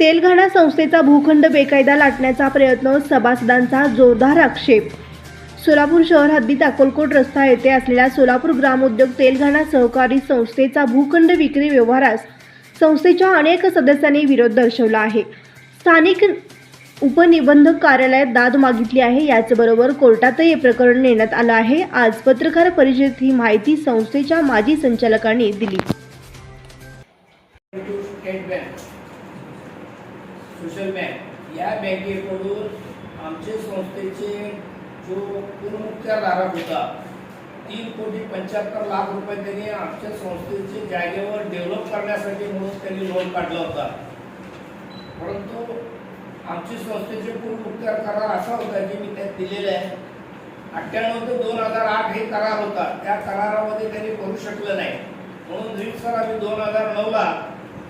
तेलघाणा संस्थेचा भूखंड बेकायदा लाटण्याचा प्रयत्न सभासदांचा जोरदार आक्षेप. सोलापूर शहर हद्दीत अकोलकोट रस्ता येथे असलेल्या सोलापूर ग्रामोद्योग तेलघाणा सहकारी संस्थेचा भूखंड विक्री व्यवहारास संस्थेच्या अनेक सदस्यांनी विरोध दर्शवला आहे. स्थानिक उपनिबंधक कार्यालयात दाद मागितली आहे याचबरोबर कोर्टातही हे प्रकरण नेण्यात आलं आहे. आज पत्रकार परिषदेत ही माहिती संस्थेच्या माजी संचालकांनी दिली. सोशल बँक या बँकेकडून आमचे संस्थेचे जो पूर्वमुक्त्याधारक होता तीन कोटी पंच्याहत्तर लाख रुपये त्यांनी आमच्या संस्थेचे जागेवर डेव्हलप करण्यासाठी म्हणून त्यांनी लोन काढला होता. परंतु आमची संस्थेचे पूर्वमुक्त्यार करार असा होता की मी त्यात दिलेला आहे. अठ्ठ्याण्णव ते दोन हजार आठ हे करार होता. त्या करारामध्ये त्यांनी करू शकलं नाही. म्हणून रीतसर आम्ही दोन हजार नऊला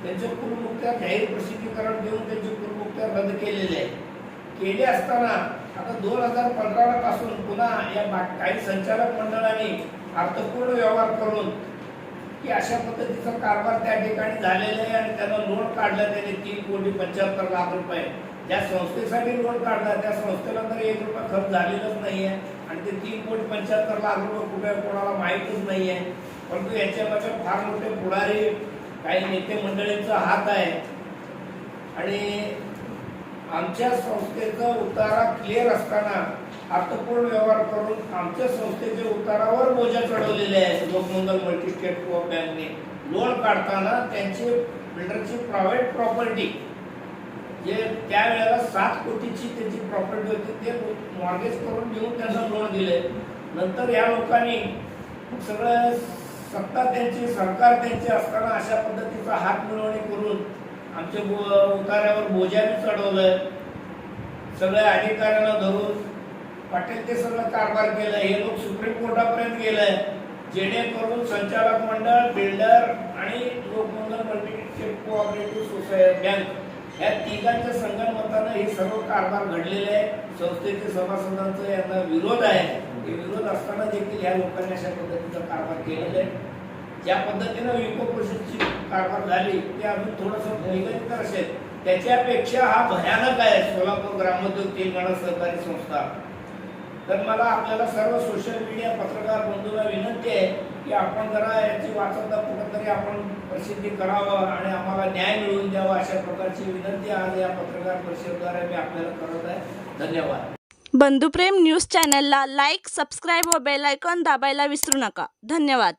त्यांचे पूर्वमुक्त्यार जाहीर प्रसिद्धीकरण पूर्वमुक्त्यार रद्द केलेले आहे. केले असताना आता दोन हजार पंधरा पासून पुन्हा या काही संचालक मंडळाने अर्थपूर्ण व्यवहार करून की अशा पद्धतीचा कारभार त्या ठिकाणी झालेला आहे आणि त्यांना लोन काढलं त्याने तीन कोटी पंच्याहत्तर लाख रुपये. ज्या संस्थेसाठी लोन काढला त्या संस्थेला तर एक रुपया खर्च झालेलाच नाहीये आणि ते तीन कोटी पंच्याहत्तर लाख रुपये कुठे कोणाला माहीतच आहे परंतु याच्यामध्ये फार मोठे पुढारी काही नेते मंडळींचा हात आहे. आणि आमच्या संस्थेचा उतारा क्लिअर असताना अर्थपूर्ण व्यवहार करून आमच्या संस्थेच्या उतारावर बोजा चढवलेले आहेत. लोकमंगल मल्टीस्टेट कोऑप बँकने लोन काढताना त्यांची बिल्डरची प्रायव्हेट प्रॉपर्टी जे त्यावेळेला सात कोटीची त्यांची प्रॉपर्टी होती ते मॉर्गेज करून घेऊन त्यांना लोन दिले. नंतर या लोकांनी सगळं सत्ता त्यांची सरकार त्यांची असताना अशा पद्धतीचा हात मिळवणी करून आमच्या बो- उतार्यावर बोजाने चढवलं सगळ्या अधिकाऱ्यांना धरून पाटील ते सगळं कारभार केलं हे लोक सुप्रीम कोर्टापर्यंत गेलंय. जेणेकरून संचालक मंडळ बिल्डर आणि Lokmangal multistate cooperative society bank या तिघांच्या संगणमतानं हे सर्व कारभार घडलेले आहे. संस्थेचे सभासदांचा यांना विरोध आहे. हे विरोध असताना देखील या लोकांनी अशा पद्धतीचा कारभार केलेला आहे. ज्या पद्धतीनं युको परिषदची कारभार झाली ते अजून थोडंसं भयंकर असेल त्याच्यापेक्षा हा भयानक आहे सोलापूर ग्रामोद्योग तेलंगणा सहकारी संस्था. तर मला आपल्याला सर्व सोशल मीडिया पत्रकार बंधूंना विनंती आहे की आपण जरा याची वाचता कुठंतरी आपण प्रसिद्धी करावं आणि आम्हाला न्याय मिळवून द्यावा अशा प्रकारची विनंती आज या पत्रकार परिषदेद्वारे मी आपल्याला करत आहे. धन्यवाद. बंधुप्रेम न्यूज चॅनलला लाईक सबस्क्राईब व बेल आयकॉन दाबायला विसरू नका. धन्यवाद.